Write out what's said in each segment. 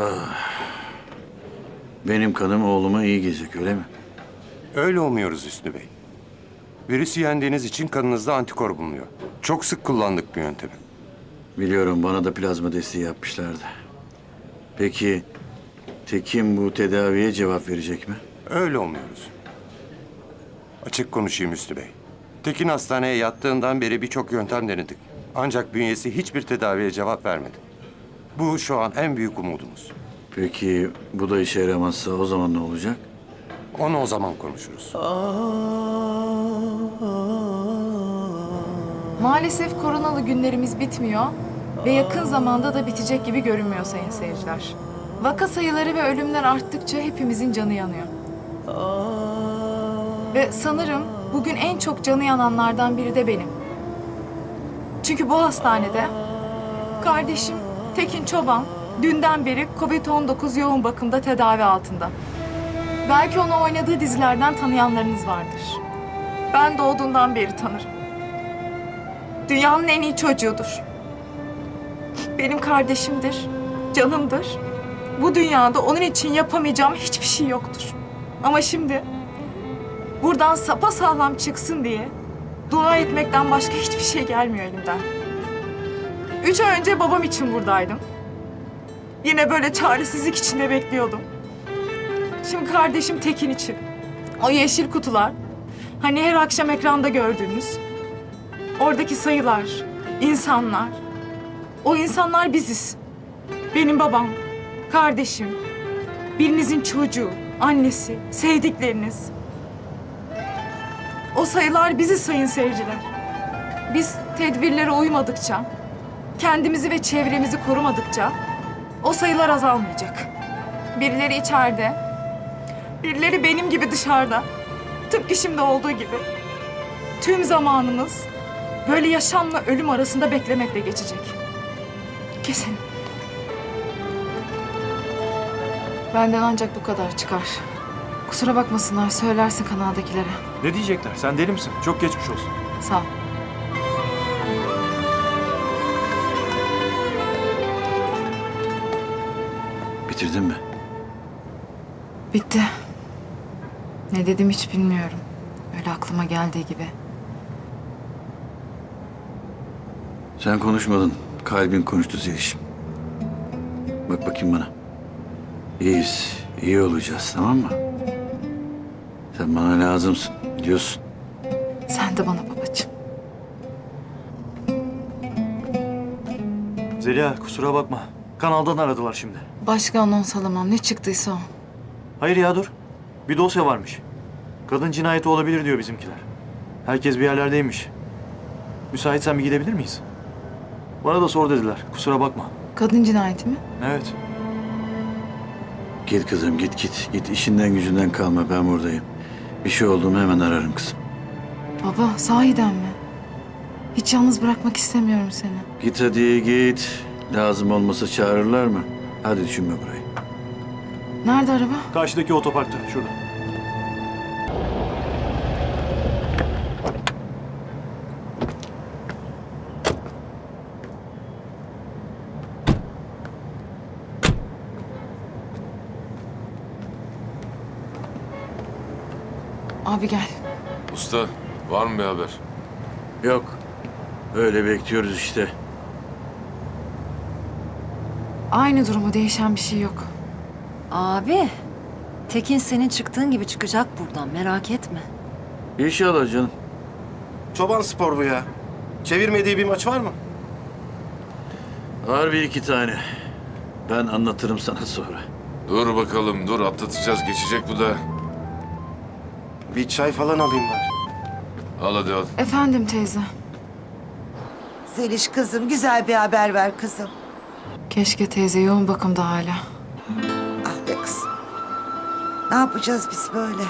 Ah. Benim kanım oğluma iyi gelecek öyle mi? Öyle umuyoruz Hüsnü Bey. Virüsü yendiğiniz için kanınızda antikor bulunuyor. Çok sık kullandık bu yöntemi. Biliyorum bana da plazma desteği yapmışlardı. Peki Tekin bu tedaviye cevap verecek mi? Öyle umuyoruz. Açık konuşayım Hüsnü Bey. Tekin hastaneye yattığından beri birçok yöntem denedik. Ancak bünyesi hiçbir tedaviye cevap vermedi. Bu şu an en büyük umudumuz. Peki bu da işe yaramazsa o zaman ne olacak? Onu o zaman konuşuruz. Maalesef koronalı günlerimiz bitmiyor ve yakın zamanda da bitecek gibi görünmüyor sayın seyirciler. Vaka sayıları ve ölümler arttıkça hepimizin canı yanıyor. Ve sanırım bugün en çok canı yananlardan biri de benim. Çünkü bu hastanede kardeşim Tekin Çoban dünden beri Covid-19 yoğun bakımda tedavi altında. Belki onu oynadığı dizilerden tanıyanlarınız vardır. Ben doğduğundan beri tanırım. Dünyanın en iyi çocuğudur. Benim kardeşimdir, canımdır. Bu dünyada onun için yapamayacağım hiçbir şey yoktur. Ama şimdi buradan sapa sağlam çıksın diye dua etmekten başka hiçbir şey gelmiyor elimden. Üç ay önce babam için buradaydım. Yine böyle çaresizlik içinde bekliyordum. Şimdi kardeşim Tekin için. O yeşil kutular. Hani her akşam ekranda gördüğünüz. Oradaki sayılar, insanlar. O insanlar biziz. Benim babam, kardeşim, birinizin çocuğu, annesi, sevdikleriniz. O sayılar biziz sayın seyirciler. Biz tedbirlere uymadıkça, kendimizi ve çevremizi korumadıkça o sayılar azalmayacak. Birileri içeride, birileri benim gibi dışarıda. Tıpkı şimdi olduğu gibi. Tüm zamanımız böyle yaşamla ölüm arasında beklemekle geçecek. Kesin. Benden ancak bu kadar çıkar. Kusura bakmasınlar, söylersin kanaldakilere. Ne diyecekler? Sen deli misin? Çok geçmiş olsun. Sağ ol. Bitirdin mi? Bitti. Ne dedim hiç bilmiyorum. Öyle aklıma geldiği gibi. Sen konuşmadın. Kalbin konuştu Zeliş'im. Bak bakayım bana. İyiyiz. iyi olacağız tamam mı? Sen bana lazımsın. Biliyorsun. Sen de bana babacığım. Zeliha kusura bakma. Kanaldan aradılar şimdi. Başka anons alamam. Ne çıktıysa o. Hayır ya dur. Bir dosya varmış. Kadın cinayeti olabilir diyor bizimkiler. Herkes bir yerlerdeymiş. Müsaitsen bir gidebilir miyiz? Bana da sor dediler. Kusura bakma. Kadın cinayeti mi? Evet. Git kızım git git. Git işinden gücünden kalma ben buradayım. Bir şey oldu mu hemen ararım kızım. Baba sahiden mi? Hiç yalnız bırakmak istemiyorum seni. Git hadi git. Lazım olmasa çağırırlar mı? Hadi düşünme burayı. Nerede araba? Karşıdaki otoparkta. Şurada. Abi gel. Usta, var mı bir haber? Yok. Öyle bekliyoruz işte. Aynı durumu değişen bir şey yok. Abi, Tekin senin çıktığın gibi çıkacak buradan merak etme. İnşallah canım. Çoban spor bu ya. Çevirmediği bir maç var mı? Var bir iki tane. Ben anlatırım sana sonra. Dur bakalım, dur atlatacağız, geçecek bu da. Bir çay falan alayım ben. Al hadi al. Efendim teyze. Zeliş kızım güzel bir haber ver kızım. Keşke teyze yoğun bakımda hala. Ah be kızım. Ne yapacağız biz böyle?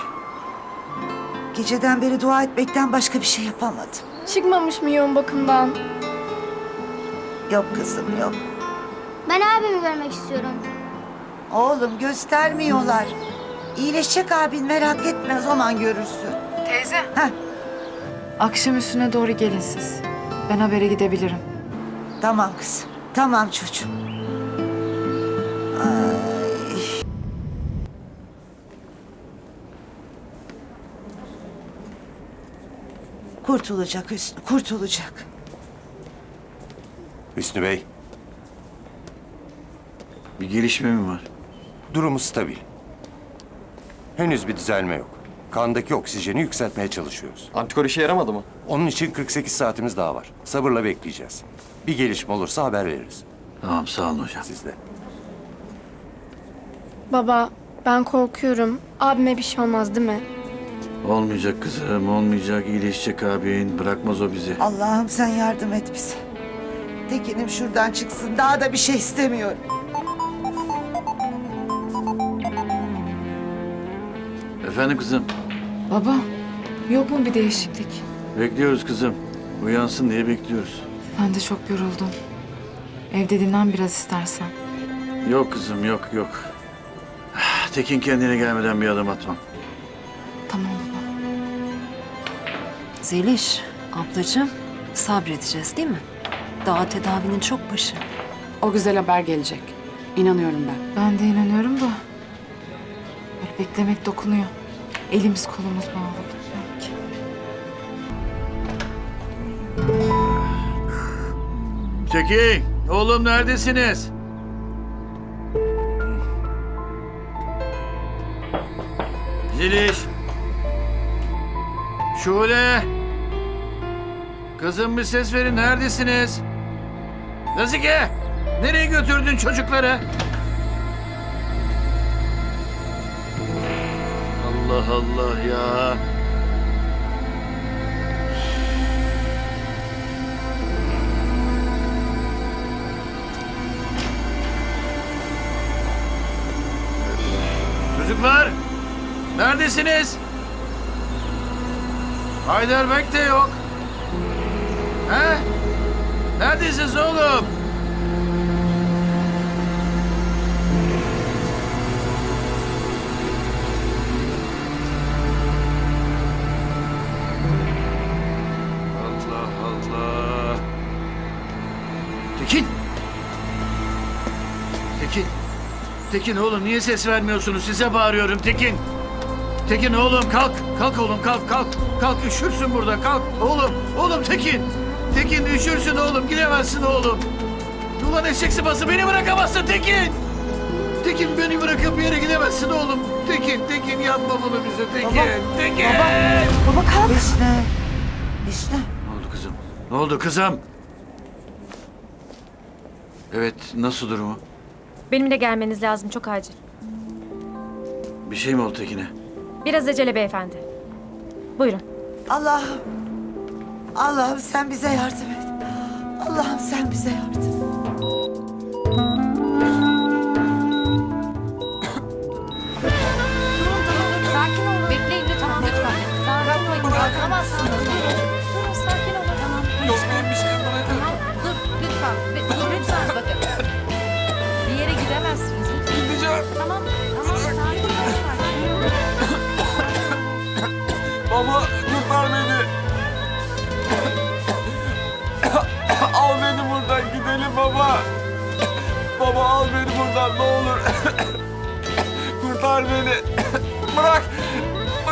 Geceden beri dua etmekten başka bir şey yapamadım. Çıkmamış mı yoğun bakımdan? Yok kızım yok. Ben abimi görmek istiyorum. Oğlum göstermiyorlar. İyileşecek abin merak etme o zaman görürsün. Teyze. Heh. Akşam üstüne doğru gelin siz. Ben habere gidebilirim. Tamam kızım. Tamam çocuğum. Ay. Kurtulacak Hüsnü, kurtulacak. Hüsnü Bey, Bir gelişme mi var? durumu stabil. Henüz bir düzelme yok. Kandaki oksijeni yükseltmeye çalışıyoruz. Antikor işe yaramadı mı? Onun için 48 saatimiz daha var. Sabırla bekleyeceğiz. Bir gelişme olursa haber veririz. Tamam sağ olun hocam. Siz de. Baba ben korkuyorum. Abime bir şey olmaz değil mi? Olmayacak kızım, olmayacak. İyileşecek abin. Bırakmaz o bizi. Allah'ım sen yardım et bize. Tekin'im şuradan çıksın. Daha da bir şey istemiyorum. Efendim kızım, Baba, yok mu bir değişiklik? bekliyoruz kızım. Uyansın diye bekliyoruz. Ben de çok yoruldum. Evde dinlen biraz istersen. Yok kızım, yok yok. Tekin kendine gelmeden bir adım atmam. Tamam baba. Zeliş, ablacığım sabredeceğiz değil mi? Daha tedavinin çok başı. O güzel haber gelecek. İnanıyorum ben. Ben de inanıyorum da. Böyle beklemek dokunuyor. Elimiz kolumuz bağlı. Tekin, oğlum neredesiniz? Ziliş. Şule. Kızım bir ses verin, neredesiniz? Nazike, nereye götürdün çocukları? Allah Allah ya. Neredesiniz? Heidelberg de yok. He? Neredesiniz oğlum? Allah Allah. Tekin. Tekin. Tekin oğlum niye ses vermiyorsunuz? Size bağırıyorum Tekin. Tekin oğlum kalk. Kalk oğlum kalk kalk. Kalk üşürsün burada kalk. Oğlum oğlum Tekin. Tekin üşürsün oğlum gidemezsin oğlum. Ulan eşek sıpası beni bırakamazsın Tekin. Tekin beni bırakıp bir yere gidemezsin oğlum. Tekin Tekin yapma bunu bize Tekin. Tekin. Baba kalk. Hüsnü. Hüsnü. Ne oldu kızım? Ne oldu kızım? Evet nasıl durumu? Benimle gelmeniz lazım çok acil. Bir şey mi oldu Tekin'e? Biraz acele beyefendi. Buyurun. Allah'ım. Allah'ım sen bize yardım et. Allah'ım sen bize yardım et. Sakin olun. Bekleyin lütfen. lütfen. Sakin olun. Kalkamazsınız. Baba al beni buradan ne olur. kurtar beni. Bırak.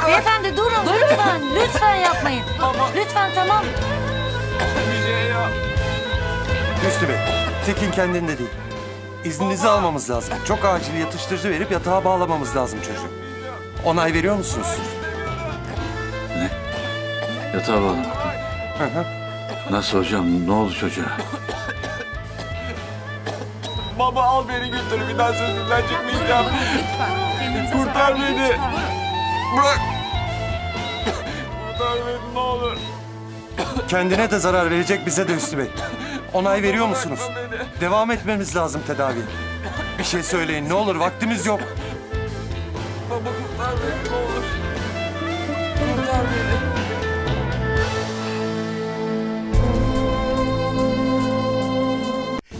Beyefendi durun. Lütfen. Lütfen yapmayın. Baba. Lütfen tamam. Bir şey yap. Hüsnü Bey, Tekin kendinde değil. İzninizi almamız lazım. Çok acil yatıştırıcı verip yatağa bağlamamız lazım çocuğu. Onay veriyor musunuz? Yatağa bağlamak mı? Nasıl hocam? Ne oldu çocuğa? Baba al beni götür bir daha sözünden çıkmayacağım. Kurtar beni. Bırak. Kurtar beni ne olur. Kendine de zarar verecek bize de Hüsnü Bey. Onay veriyor musunuz? Devam etmemiz lazım tedaviye. Bir şey söyleyin ne olur vaktimiz yok. Baba kurtar beni ne olur.